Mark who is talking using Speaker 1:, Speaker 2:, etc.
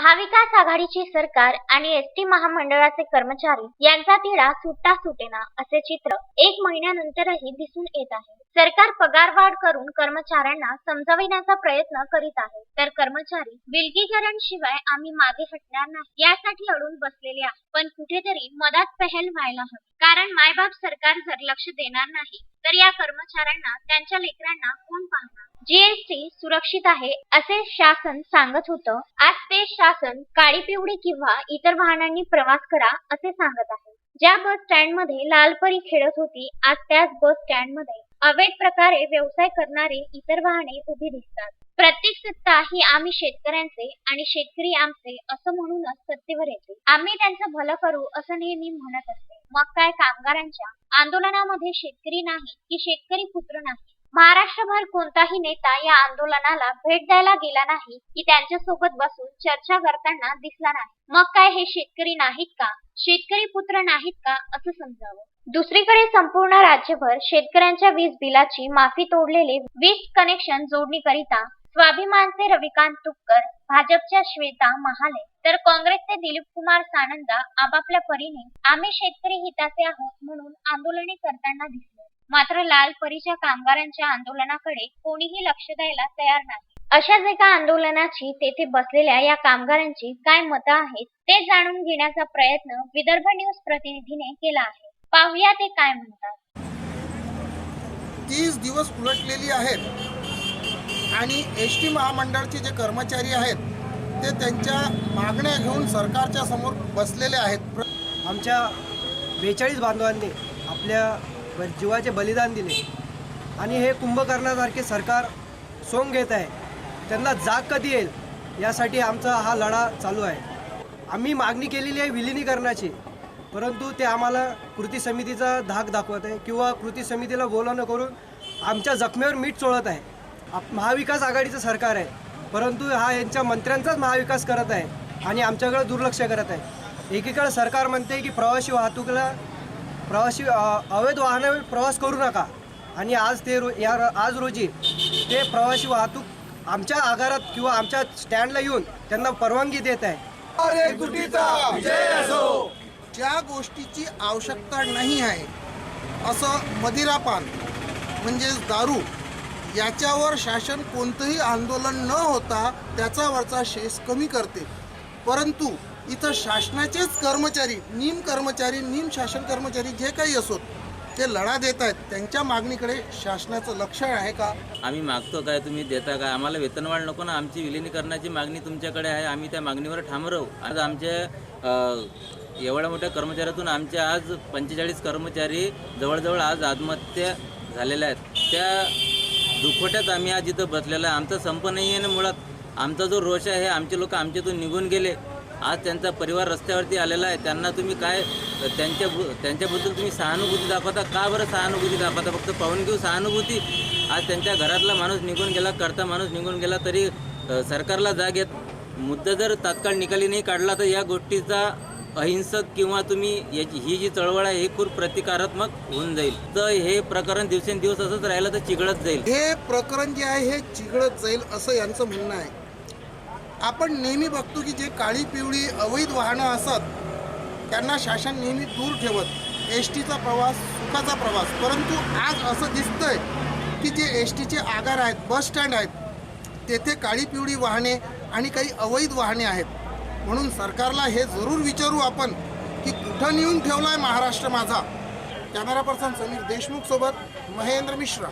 Speaker 1: महाविकास आघाडीचे सरकार आणि एस टी महामंडळाचे कर्मचारी यांचा तिढा सुट्टा सुटेना असे चित्र एक महिन्यानंतरही दिसून येत आहे. सरकार पगारवाढ करून कर्मचाऱ्यांना समजाविण्याचा प्रयत्न करीत आहे. तर कर्मचारी विलगीकरण शिवाय आम्ही मागे हटणार नाही यासाठी अडून बसलेले आहे. पण कुठेतरी मधात पहल व्हायला हवी. कारण मायबाप सरकार जर लक्ष देणार नाही तर या कर्मचाऱ्यांना त्यांच्या लेकरांना कोण पाहणार? जीएसटी सुरक्षित आहे असे शासन सांगत होतं. आज ते शासन काळी पिवळी किंवा इतर वाहनांनी प्रवास करा असे सांगत आहे. ज्या बस स्टँडमध्ये लालपरी खेळत होती आज त्याच बस स्टँडमध्ये अवैध प्रकारे व्यवसाय करणारे इतर वाहने उभी दिसतात. प्रत्येक सत्ता ही आम्ही शेतकऱ्यांचे आणि शेतकरी आमचे असं म्हणूनच सत्तेवर येते. आम्ही त्यांचं भलं करू असं नेहमी म्हणत असते. मग काय कामगारांच्या आंदोलनामध्ये शेतकरी नाही की शेतकरी पुत्र नाही? महाराष्ट्रभर कोणताही नेता या आंदोलनाला भेट द्यायला गेला नाही की त्यांच्यासोबत बसून चर्चा करताना दिसला नाही. मग काय हे शेतकरी नाहीत का? शेतकरी पुत्र नाहीत का? असं समजावं. दुसरीकडे संपूर्ण राज्यभर शेतकऱ्यांच्या वीज बिलाची माफी तोडलेले वीज कनेक्शन जोडणीकरिता स्वाभिमानचे रविकांत तुपकर भाजपच्या श्वेता महाले. तर काँग्रेसचे दिलीप कुमार सानंदा आपापल्या परीने आम्ही शेतकरी हिताचे आहोत म्हणून आंदोलने करताना दिसले. मात्र लाल परीच्या कामगारांच्या आंदोलनाकडे कोणीही लक्ष द्यायला तयार नाही. अशाच एका आंदोलनाची तेथे बसलेल्या या कामगारांची काय मतं आहेत ते जाणून घेण्याचा प्रयत्न विदर्भ न्यूज प्रतिनिधीने केला आहे. पाहूया ते काय म्हणतात.
Speaker 2: तीस दिवस उलटलेली आहेत. आणि एस टी महामंडळचे जे कर्मचारी आहेत ते त्यांच्या मागण्या घेऊन सरकारच्या समोर बसलेले आहेत. प्र-
Speaker 3: आमच्या बेचाळीस बांधवांनी आपल्या जीवाचे बलिदान दिले. आणि हे कुंभकर्णासारखे सरकार सोंग घेत आहे. त्यांना जाग कधी येईल यासाठी आमचा हा लढा चालू आहे. आम्ही मागणी केलेली आहे विलिनीकरणाची परंतु ते आम्हाला कृती समितीचा धाक दाखवत आहे किंवा कृती समितीला बोलवणं करून आमच्या जखमेवर मीठ चोळत आहे. आप महाविकास आघाडीचं सरकार आहे. परंतु हा यांच्या मंत्र्यांचाच महाविकास करत आहे आणि आमच्याकडे दुर्लक्ष करत आहे. एकीकडे सरकार म्हणते की प्रवासी वाहतुकीला प्रवासी अवैध वाहनावर प्रवास करू नका. आणि आज ते रो या आज रोजी ते प्रवासी वाहतूक आमच्या आगारात किंवा आमच्या स्टँडला येऊन त्यांना परवानगी देत आहे.
Speaker 2: ज्या गोष्टीची आवश्यकता नाही आहे असं मदिरापान म्हणजेच दारू याच्यावर शासन कोणतंही आंदोलन न होता त्याच्यावरचा शेस कमी करते. परंतु इथं शासनाचेच कर्मचारी निम कर्मचारी निम शासन कर्मचारी जे काही असोत ते लढा देत आहेत. त्यांच्या मागणीकडे शासनाचं लक्ष आहे का?
Speaker 4: आम्ही मागतो काय तुम्ही देता काय? आम्हाला वेतनवाढ नको ना. आमची विलिनीकरणाची मागणी तुमच्याकडे आहे. आम्ही त्या मागणीवर ठाम राहू आज आमच्या एवढ्या मोठ्या कर्मचाऱ्यातून आमच्या आज पंचेचाळीस कर्मचारी जवळजवळ आज आत्महत्या झालेल्या आहेत. त्या दुखोट्यात आम्ही आज इथं बसलेलो आहे. आमचा संप नाही आहे ना मुळात. आमचा जो रोष आहे आमचे लोक आमच्यातून निघून गेले. आज त्यांचा परिवार रस्त्यावरती आलेला आहे. त्यांना तुम्ही काय त्यांच्या त्यांच्याबद्दल तुम्ही सहानुभूती दाखवता? का बरं सहानुभूती दाखवता? फक्त पाहून घेऊ. सहानुभूती? आज त्यांच्या घरातला माणूस निघून गेला करता माणूस निघून गेला तरी सरकारला जाग येत. मुद्दा जर तात्काळ निकाली नाही काढला तर या गोष्टीचा अहिंसक किंवा तुम्ही याची ही जी चळवळ आहे ही खूप प्रतिकारात्मक होऊन जाईल. तर हे प्रकरण दिवसेंदिवस असंच राहिलं तर चिघळत जाईल.
Speaker 2: हे प्रकरण जे आहे हे चिघळत जाईल असं यांचं म्हणणं आहे. आपण नेहमी बघतो की जे काळी पिवळी अवैध वाहनं असत त्यांना शासन नेहमी दूर ठेवत. एस टीचा प्रवास सुखाचा प्रवास. परंतु आज असं दिसतंय की जे एस टीचे आगार आहेत बस स्टँड आहेत तेथे काळी पिवळी वाहने आणि काही अवैध वाहने आहेत. म्हणून सरकारला हे जरूर विचारू आपण की कुठं नेऊन ठेवला आहे महाराष्ट्र माझा. कॅमेरा पर्सन समीर देशमुख सोबत महेंद्र मिश्रा.